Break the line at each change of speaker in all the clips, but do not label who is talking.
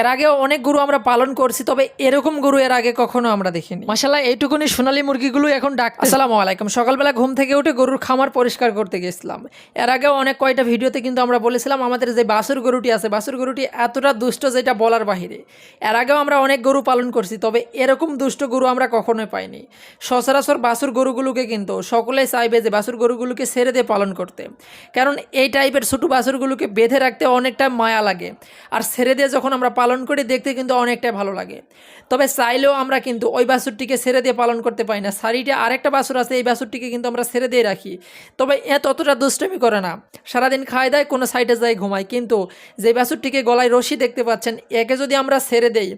এর আগেও অনেক গরু আমরা পালন করছি তবে এরকম গরু এর আগে কখনো আমরা দেখিনি। মাসাল্লাহ এইটুকুনি সোনালী মুরগিগুলো এখন ডাক আসসালামু আলাইকুম। সকালবেলা ঘুম থেকে উঠে গরুর খামার পরিষ্কার করতে গেছিলাম। এর আগেও অনেক কয়টা ভিডিওতে কিন্তু আমরা বলেছিলাম আমাদের যে বাসুর গরুটি আছে বাসুর গরুটি এতটা দুষ্ট যেটা বলার বাহিরে। এর আগেও আমরা অনেক গরু পালন করছি তবে এরকম দুষ্ট গরু আমরা কখনোই পাইনি। সচরাচর বাসুর গরুগুলোকে কিন্তু সকলেই চাইবে যে বাসুর গরুগুলোকে ছেড়ে দিয়ে পালন করতে। কারণ এই টাইপের ছোটো বাছুরগুলোকে বেঁধে রাখতে অনেকটা মায়া লাগে। আর ছেড়ে দিয়ে যখন আমরা পালন করে দেখতে কিন্তু অনেকটাই ভালো লাগে। তবে চাইলেও আমরা কিন্তু ওই বাসুরটিকে ছেড়ে দিয়ে পালন করতে পারি না। শাড়িটা আরেকটা বাসুর আছে, এই বাসুরটিকে কিন্তু আমরা ছেড়ে দিয়ে রাখি। তবে এ ততটা দুষ্টমি করে না। সারাদিন খায় দেয়, কোনো সাইডে যায়, ঘুমায়। কিন্তু যে বাসুরটিকে গলায় রশি দেখতে পাচ্ছেন, একে যদি আমরা ছেড়ে দেই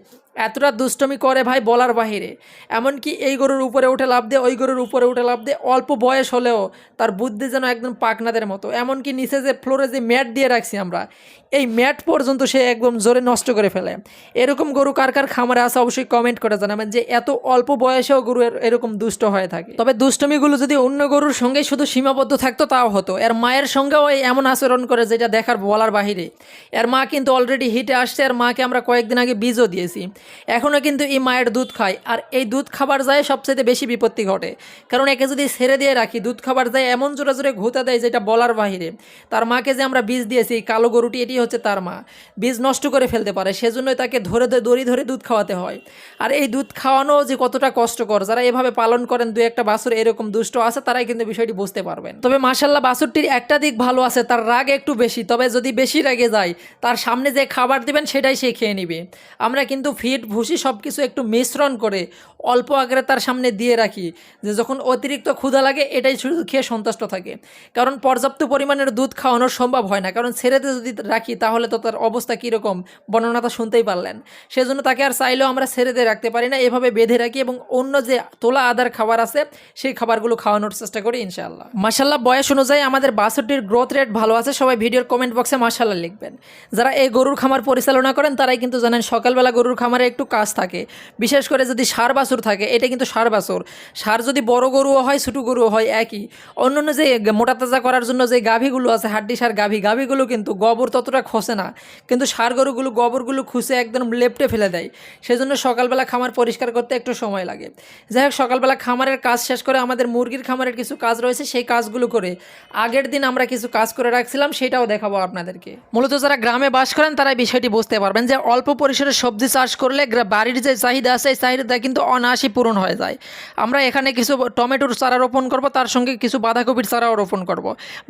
এতটা দুষ্টমি করে ভাই বলার বাহিরে। এমনকি এই গরুর উপরে উঠে লাভ দিয়ে, ওই গরুর উপরে উঠে লাভ দিয়ে অল্প বয়স হলেও তার বুদ্ধি যেন একদম পাকনাদের মতো। এমনকি নিচে যে ফ্লোরে যে ম্যাট দিয়ে রাখছি আমরা, এই ম্যাট পর্যন্ত সে একদম জোরে নষ্ট করে ফেলে। এরকম গরু কার কার খামারে আসা অবশ্যই কমেন্ট করে জানাবেন যে এত অল্প বয়সেও গরু এরকম দুষ্ট হয়ে থাকে। তবে দুষ্টমিগুলো যদি অন্য গরুর সঙ্গে শুধু সীমাবদ্ধ থাকতো, তাও হতো। এর মায়ের সঙ্গেও এমন আচরণ করে যেটা দেখার বলার বাহিরে। এর মা কিন্তু অলরেডি হিটে আসছে আর মাকে আমরা কয়েকদিন আগে বীজও দিয়েছি। এখনও কিন্তু এই মায়ের দুধ খায়। আর এই দুধ খাবার যায় সবচেয়ে বেশি বিপত্তি ঘটে। কারণ একে যদি ছেড়ে দিয়ে রাখি, দুধ খাবার যায় এমন জোরে জোরে ঘুতা দেয় যেটা বলার বাহিরে। তার মাকে যে আমরা বীজ দিয়েছি কালো গরুটি, এটি হচ্ছে তার মা। বীজ নষ্ট করে ফেলতে পারে, সেজন্যই তাকে ধরে ধরে, দড়ি ধরে দুধ খাওয়াতে হয়। আর এই দুধ খাওয়ানো যে কতটা কষ্টকর, যারা এভাবে পালন করেন দু একটা বাছুর এরকম দুষ্ট আছে, তারাই কিন্তু বিষয়টি বুঝতে পারবেন। তবে মাসাল্লাহ বাছুরটির একটা দিক ভালো আছে, তার রাগ একটু বেশি। তবে যদি বেশি রেগে যায়, তার সামনে যে খাবার দিবেন, সেটাই সে খেয়ে নিবে। আমরা কিন্তু ফিট ভুসি সব কিছু একটু মিশ্রণ করে অল্প আকারে তার সামনে দিয়ে রাখি, যে যখন অতিরিক্ত ক্ষুধা লাগে এটাই শুধু খেয়ে সন্তুষ্ট থাকে। কারণ পর্যাপ্ত পরিমাণের দুধ খাওয়ানো সম্ভব হয় না, কারণ ছেড়েতে যদি রাখি তাহলে তো তার অবস্থা কীরকম বর্ণনাটা শুনতেই পারলেন। সেজন্য তাকে আর চাইলেও আমরা ছেড়ে দিয়ে রাখতে পারি না, এভাবে বেঁধে রাখি এবং অন্য যে তোলা আদার খাবার আছে, সেই খাবারগুলো খাওয়ানোর চেষ্টা করি ইনশাআল্লাহ। মাসাল্লাহ বয়স অনুযায়ী আমাদের বাছরটির গ্রোথ রেট ভালো আছে, সবাই ভিডিওর কমেন্ট বক্সে মাসাল্লাহ লিখবেন। যারা এই গরুর খামার পরিচালনা করেন, তারাই কিন্তু জানেন সকালবেলা গরুর খামারে একটু কাজ থাকে। বিশেষ করে যদি সার বাছুর থাকে, এটা কিন্তু সার বাছুর। সার যদি বড় গরুও হয়, ছোটো গরুও হয়, একই। অন্যান্য যে মোটা তাজা করার জন্য যে গাভীগুলো আছে, হাড্ডি সার গাভী, গাভীগুলো কিন্তু গোবর ততটা খসে না। কিন্তু সার গরুগুলো, গোবরগুলো খুঁজে একদম লেপটে ফেলে দেয়। সেজন্য সকালবেলা খামার পরিষ্কার করতে একটু সময় লাগে। যাই হোক, সকালবেলা খামারের কাজ শেষ করে আমাদের মুরগির খামারের কিছু কাজ রয়েছে, সেই কাজগুলো করে আগের দিন আমরা কিছু কাজ করে রাখছিলাম, সেটাও দেখাবো আপনাদেরকে। মূলত যারা গ্রামে বাস করেন তারা বিষয়টি বুঝতে পারবেন যে অল্প পরিসরে সবজি চাষ করলে বাড়ির যে চাহিদা আছে, এই চাহিদা কিন্তু অনায়াসই পূরণ হয়ে যায়। আমরা এখানে কিছু টমেটোর চারা রোপণ করব, তার সঙ্গে কিছু বাঁধাকপির চারাও রোপণ করব।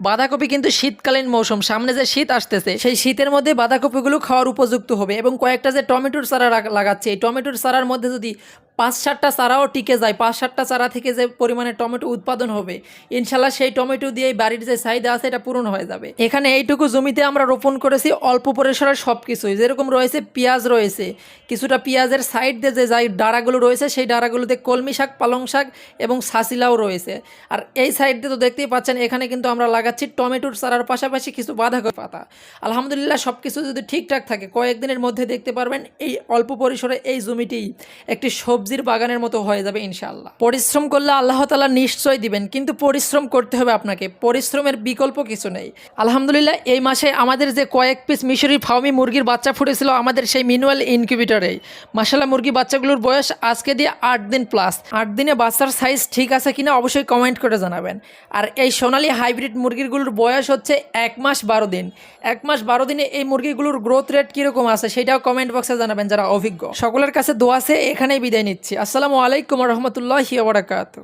বাঁধাকপি কিন্তু শীতকালীন মৌসুম, সামনে যে শীত আসতেছে, সেই শীতের মধ্যে বাঁধাকপিগুলো খাওয়ার উপযুক্ত হবে এবং কয়েকটা যে টমেটোর চারা লাগাচ্ছে, এই টমেটোর চারার মধ্যে যদি পাঁচ সাতটা চারাও টিকে যায় পাঁচ সাতটা চারা থেকে যে পরিমাণে টমেটো উৎপাদন হবে, ইনশাল্লাহ সেই টমেটো দিয়ে বাড়ির যে চাহিদা আছে এটা পূরণ হয়ে যাবে। এখানে এইটুকু জমিতে আমরা রোপণ করেছি, অল্প পরিসরে সব কিছুই যেরকম রয়েছে, পেঁয়াজ রয়েছে, কিছুটা পেঁয়াজের সাইড দিয়ে যে যাই ডাড়াগুলো রয়েছে, সেই ডাড়াগুলোতে কলমি শাক, পালং শাক এবং সাসিলাও রয়েছে। আর এই সাইড দিয়ে তো দেখতেই পাচ্ছেন, এখানে কিন্তু আমরা লাগাচ্ছি টমেটোর চারার পাশাপাশি কিছু বাঁধাকপি পাতা। আলহামদুলিল্লাহ সব কিছু যদি ঠিকঠাক থাকে, কয়েকদিনের মধ্যে দেখতে পারবেন, এই অল্প পরিসরে এই জমিটি একটি সবজির বাগানের মতো হয়ে যাবে ইনশাআল্লাহ। পরিশ্রম করলে আল্লাহ তালা নিশ্চয় দিবেন, কিন্তু পরিশ্রম করতে হবে আপনাকে। পরিশ্রমের বিকল্প কিছু নেই। আলহামদুলিল্লাহ, এই মাসে আমাদের যে কয়েক পিস মিশরি ফাউমি মুরগির বাচ্চা ফুটেছিল আমাদের সেই মিনুয়াল ইনকিউবেটরেই মাসাল্লাহ মুরগি বাচ্চাগুলোর বয়স আজকে দিয়ে আট দিন প্লাস। আট দিনে বাচ্চার সাইজ ঠিক আছে কিনা অবশ্যই কমেন্ট করে জানাবেন। আর এই সোনালি হাইব্রিড মুরগিগুলোর বয়স হচ্ছে এক মাস বারো দিন। এক মাস বারো দিনে এই মুরগিগুলোর গ্রোথ রেট কীরকম আছে সেটাও কমেন্ট বক্সে জানাবেন যারা অভিজ্ঞ। সকলের কাছে দোয়া আছে, এখানেই বিদায় নিচ্ছি। আসসালামু আলাইকুম রহমতুল্লাহি ওবরাকাতু